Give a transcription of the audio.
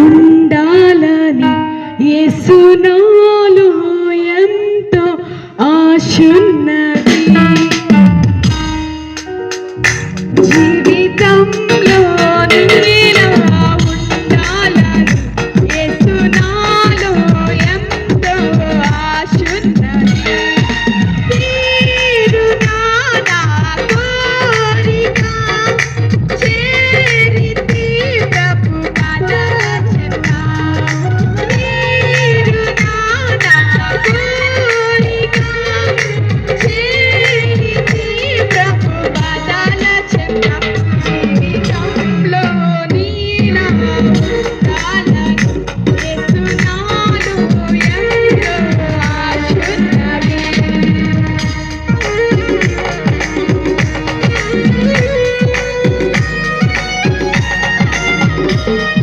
ఉండాలని యేసునాలో ఎంతో ఆశున్నా. thank you.